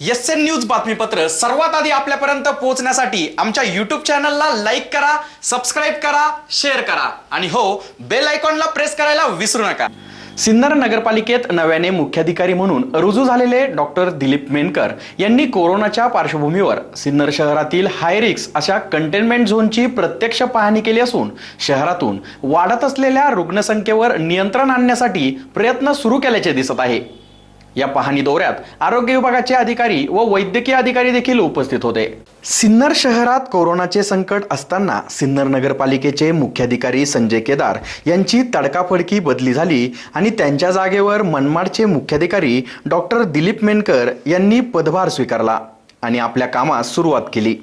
S N news बातमीपत्र सर्वात आधी आपल्यापर्यंत पोहोचण्यासाठी आमच्या युट्यूब चॅनलला लाईक करा सबस्क्राईब करा शेअर करा. आणि हो बेल आयकॉनला प्रेस करायला विसरू नका. सिन्नर नगरपालिकेत नव्याने मुख्याधिकारी म्हणून रुजू झालेले डॉक्टर दिलीप मेनकर यांनी कोरोनाच्या पार्श्वभूमीवर सिन्नर शहरातील हायरिक्स अशा कंटेनमेंट झोनची प्रत्यक्ष पाहणी केली असून शहरातून वाढत असलेल्या रुग्णसंख्येवर नियंत्रण आणण्यासाठी प्रयत्न सुरू केल्याचे दिसत आहे. या पाहणी दौऱ्यात आरोग्य विभागाचे अधिकारी व वैद्यकीय अधिकारी देखील उपस्थित होते. सिन्नर शहरात कोरोनाचे संकट असताना सिन्नर नगरपालिकेचे मुख्याधिकारी संजय केदार यांची तडकाफडकी बदली झाली आणि त्यांच्या जागेवर मनमाडचे मुख्याधिकारी डॉक्टर दिलीप मेनकर यांनी पदभार स्वीकारला आणि आपल्या कामास सुरुवात केली.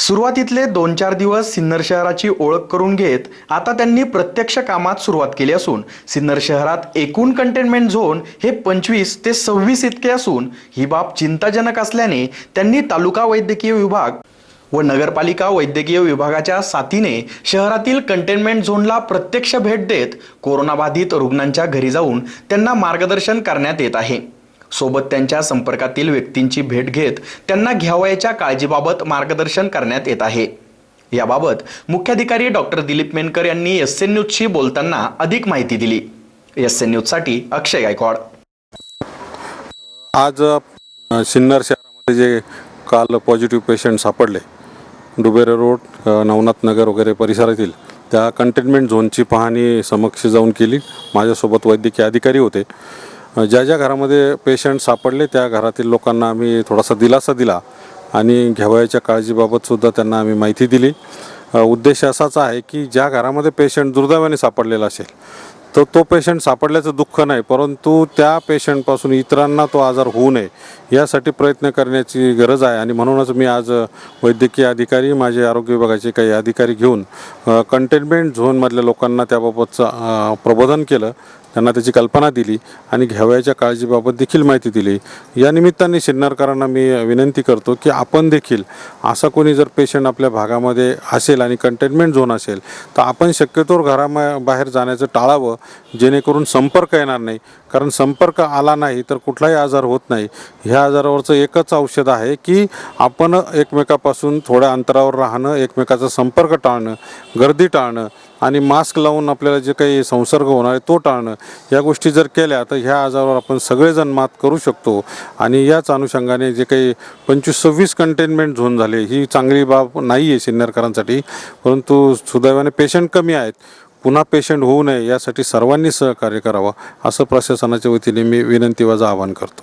सुरुवातीतले दोन चार दिवस सिन्नर शहराची ओळख करून घेत आता त्यांनी प्रत्यक्ष कामात सुरुवात केली असून सिन्नर शहरात एकूण कंटेनमेंट झोन हे पंचवीस ते सव्वीस इतके असून ही बाब चिंताजनक असल्याने त्यांनी तालुका वैद्यकीय विभाग व नगरपालिका वैद्यकीय विभागाच्या साथीने शहरातील कंटेनमेंट झोनला प्रत्यक्ष भेट देत कोरोनाबाधित रुग्णांच्या घरी जाऊन त्यांना मार्गदर्शन करण्यात येत आहे. सोबत त्यांच्या संपर्कातील व्यक्तींची भेट घेत त्यांना घ्यावयाच्या काळजीबाबत मार्गदर्शन करण्यात येत आहे. याबाबत मुख्याधिकारी डॉक्टर दिलीप मेनकर यांनी एस एन न्यूजशी बोलताना अधिक माहिती दिली. एस एन न्यूजसाठी अक्षय गायकवाड. आज सिन्नर शहरामध्ये जे काल पॉझिटिव्ह पेशंट सापडले डुबेरे रोड नवनाथ नगर वगैरे परिसरातील त्या कंटेनमेंट झोनची पाहणी समक्ष जाऊन केली. माझ्यासोबत वैद्यकीय अधिकारी होते. ज्या ज्या घरामध्ये पेशंट सापडले त्या घरातील लोकांना आम्ही थोडासा दिलासा दिला आणि घ्यावयाच्या काळजीबाबतसुद्धा त्यांना आम्ही माहिती दिली. उद्देश असाच आहे की ज्या घरामध्ये पेशंट दुर्दैवाने सापडलेला असेल तर तो पेशंट सापडल्याचं दुःख नाही परंतु त्या पेशंटपासून इतरांना तो आजार होऊ नये यासाठी प्रयत्न करण्याची गरज आहे. आणि म्हणूनच मी आज वैद्यकीय अधिकारी माझे आरोग्य विभागाचे काही अधिकारी घेऊन कंटेनमेंट झोनमधल्या लोकांना त्याबाबतचं प्रबोधन केलं. त्यांना त्याची कल्पना दिली आणि घ्यावयाच्या काळजीबाबत देखील माहिती दिली. या निमित्ताने शिरणारकरांना मी विनंती करतो की आपण देखील असा कोणी जर पेशंट आपल्या भागामध्ये असेल आणि कंटेनमेंट झोन असेल तर आपण शक्यतोवर घरामा बाहेर जाण्याचं टाळावं जेणेकरून संपर्क येणार नाही. कारण संपर्क आला नाही तर कुठलाही आजार होत नाही. ह्या आजारावरचं एकच औषध आहे की आपण एकमेकापासून थोड्या अंतरावर राहणं एकमेकाचा संपर्क टाळणं गर्दी टाळणं आणि मास्क लावून आपल्याला जे काही संसर्ग होणार आहे तो टाळणं या गोष्टी जर केल्या तर ह्या आजारावर आपण सगळेजण मात करू शकतो. आणि याच अनुषंगाने जे काही पंचवीस सव्वीस कंटेनमेंट झोन झाले ही चांगली बाब नाही आहे सिन्नरकरांसाठी. परंतु सुदैवाने पेशंट कमी आहेत. पुन्हा पेशंट होऊ नये यासाठी सर्वांनी सहकार्य करावं असं प्रशासनाच्या वतीने मी विनंती माझं आवाहन करतो.